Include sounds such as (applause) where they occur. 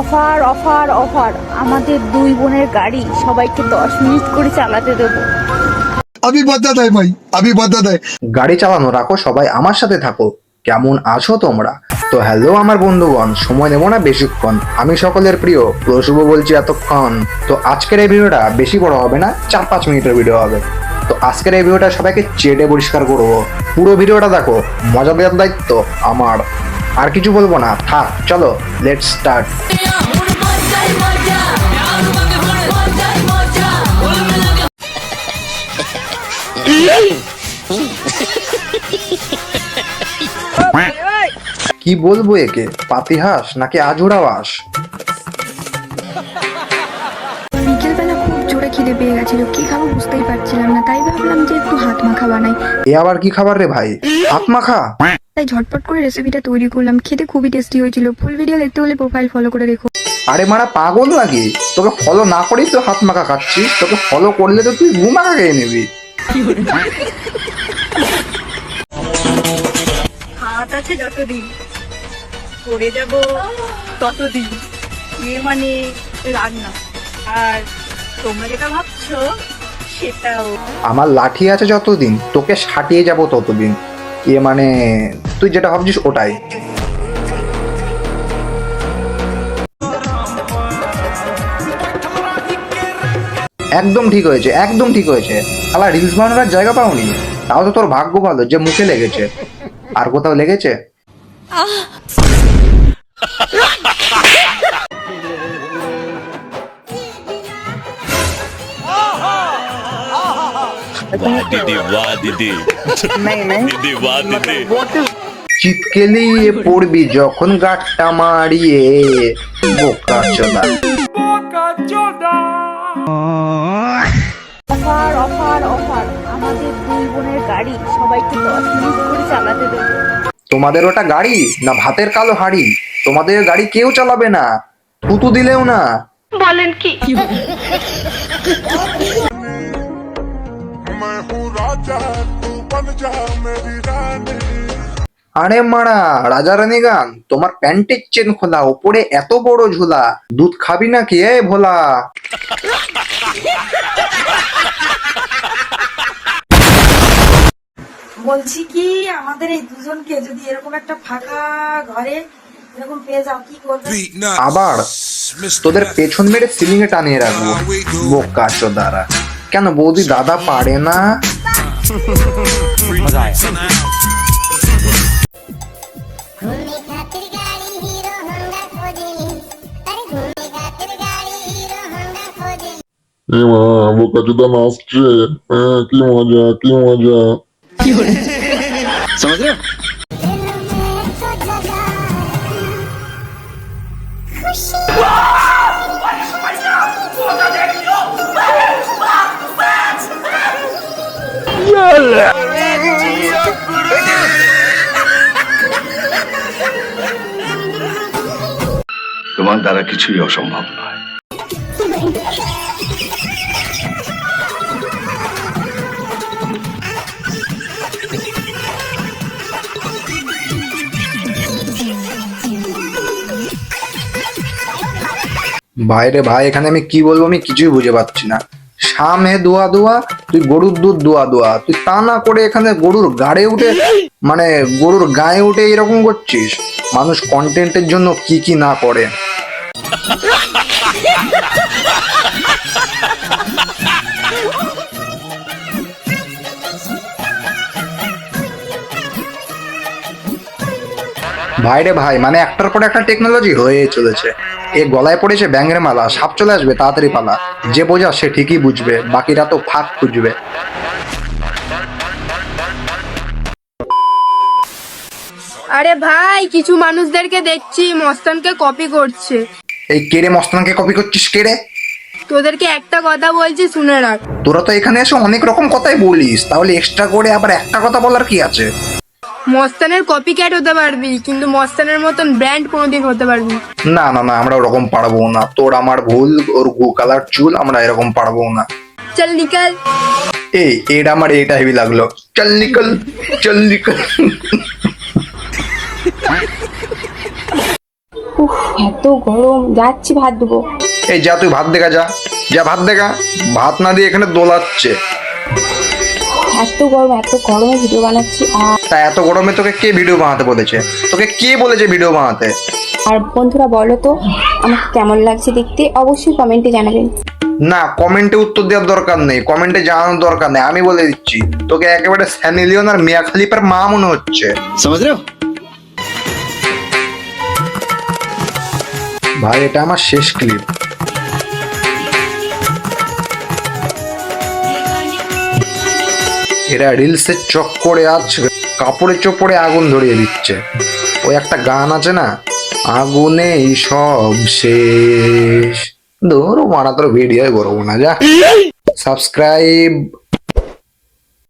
Offer offer offer. আমাদের দুই বোনের গাড়ি সবাইকে দশ মিনিট করে চালাতে দেব। আমি বাধা দেয় ভাই আমি বাধা দেয় গাড়ি চালানো রাখো সবাই আমার সাথে থাকো। কেমন আছো তোমরা? তো হ্যালো আমার বন্ধুগণ সময় নেব না বেশিক্ষণ। আমি সকলের প্রিয় প্রশুভ বলছি এতক্ষণ। তো আজকের এই ভিডিওটা বেশি বড় হবে না চার পাঁচ মিনিটের ভিডিও হবে। তো আজকের এই ভিডিওটা সবাইকে চেটে পরিষ্কার করব। পুরো ভিডিওটা দেখো মজা দেওয়ার দায়িত্ব আমার। আর কিছু বলব না। থাক চলো লেট স্টার্ট কি বলব একে? পাতিহাস নাকি আজুরাবাস বিকেলবেলা খুব জোরে খিদে পেয়ে গেছিল কি খাব বুঝতেই পারছিলাম না তাই ভাবলাম যে একটু হাত মাখা বানাই। এ আবার কি খাবার রে ভাই? হাত মাখা? তাই ঝটপট করে রেসিপিটা তৈরি করলাম। খেতে খুবই টেস্টি হয়েছিল। ফুল ভিডিও দেখতে হলে প্রোফাইল ফলো করে রেখো। আরে মারা পাগল নাকি? তোকে ফলো না করেই তো হাত মাখা খাচ্ছিস তোকে ফলো করলে তো তুই ঘুম মাখা খেয়ে নিবি। হাত আছে যতদিন করে যাব ততদিন। এ মানে রান্না। আর তোমরা যেটা ভাবছ সেটাও। আমার লাঠি আছে যতদিন তোকে সাটিয়ে যাব ততদিন। এ মানে তুই যেটা ভাবছিস ওটাই একদম ঠিক হয়েছে একদম ঠিক হয়েছে আলা রিলস বানানোর জায়গা পাওনি তাও তো তোর ভাগ্য ভালো যে মুখে লেগেছে আর কোথাও লেগেছে वाह दीदी वाह दीदी दीदी वाह दीदी চিৎকেলিয়ে পড়বি যখন গাটটা মারিয়ে বোকা চোদা অফার অফার অফার আমাদের দুই বোনের গাড়ি সবাইকে দশ মিনিট করে চালাতে দেবো তোমাদের ওটা গাড়ি না ভাতের কালো হাড়ি তোমাদের গাড়ি কেউ চালাবে না থুতু দিলেও না (laughs) मैं हूँ राजा तू बन जा मेरी रानी আরে মারা রাজা রানীগান তোমার প্যান্টের চেন খোলা ওপরে এত বড় ঝোলা দুধ খাবি নাকি এ ভোলা? বলছি কি আমাদের এই দুজনকে যদি এরকম একটা ফাঁকা ঘরে এরকম পেয়ে যাও কি করবে? আবার তোদের পেছন মেরে সিলিং এ টানিয়ে রাখব। বোকা চোদারা। কেন বৌদি দাদা পারে না? ঘুরনি খাতির গাড়ি হিরো হন্ডা খোঁজে আরে ঘুরনি খাতির গাড়ি হিরো হন্ডা খোঁজে এ মা বোকা চোদা নাচছে হ্যাঁ, কি মজা। কি মজা তোমার দ্বারা কিছুই অসম্ভব নয়। ভাইরে ভাই, এখানে আমি কি বলব আমি কিছুই বুঝে পাচ্ছি না। সামে দোয়া দোয়া, তুই গরুর দুধ দোয়া দোয়া। তুই তা না করে এখানে গরুর গাড়ে উঠে মানে গরুর গায়ে উঠে এরকম করছিস? মানুষ কন্টেন্টের জন্য কি কি না করে? ভাইরে ভাই মানে একটার পর একটা টেকনোলজি হয়ে চলেছে। এ গলায় পড়েছে ব্যাঙের মালা সাপ চলে আসবে তাড়াতাড়ি পালা। যে বোঝা সে ঠিকই বুঝবে বাকিরা তো ফাঁক খুঁজবে। আরে ভাই কিছু মানুষদেরকে দেখছি মস্তানকে কপি করছে। এই কেড়ে মস্তানকে কপি করছিস কেড়ে তোদেরকে একটা কথা বলছি শুনে রাখ। তোরা তো এখানে এসে অনেক রকম কথাই বলিস তাহলে এক্সট্রা করে আবার একটা কথা বলার কি আছে? মস্তানের কপি ক্যাট হতে পারবি কিন্তু মস্তানের মতন ব্র্যান্ড কোনোদিন হতে পারবি না। না না না আমরা ওরকম পারব না। তোর আমার ভুল ওর গু কালার চুল আমরা এরকম পারব না। চল নিকাল। এই এটা আমার এটা হেভি লাগল। চল নিকল চল নিকল। উফ এত গরম যাচ্ছি ভাত দেবো। এই যা তুই ভাত দেখা যা। যা ভাত দেখা। ভাত না দিয়ে এখানে দোলাচ্ছে। এত গরম এত গরমে ভিডিও বানাচ্ছি আর তা এত গরমে তোকে কে ভিডিও বানাতে বলেছে তোকে কে বলেছে ভিডিও বানাতে আর বন্ধুরা বলো তো আমাকে কেমন লাগছে দেখতে অবশ্যই কমেন্টে জানাবেন না কমেন্টে উত্তর দেওয়ার দরকার নেই কমেন্টে জানানোর দরকার নেই আমি বলে দিচ্ছি তোকে একেবারে স্যানিলিয়ন আর মিয়া খালিফার মা মনে হচ্ছে समझ रहे हो ভাই এটা আমার শেষ ক্লিপ এরা রিলসের চক্করে আজ কাপড়ে চোপড়ে আগুন ধরিয়ে দিচ্ছে। ওই একটা গান আছে না? আগুনে সব শেষ। ধরো মারা তোর ভিডিও করব না যা। সাবস্ক্রাইব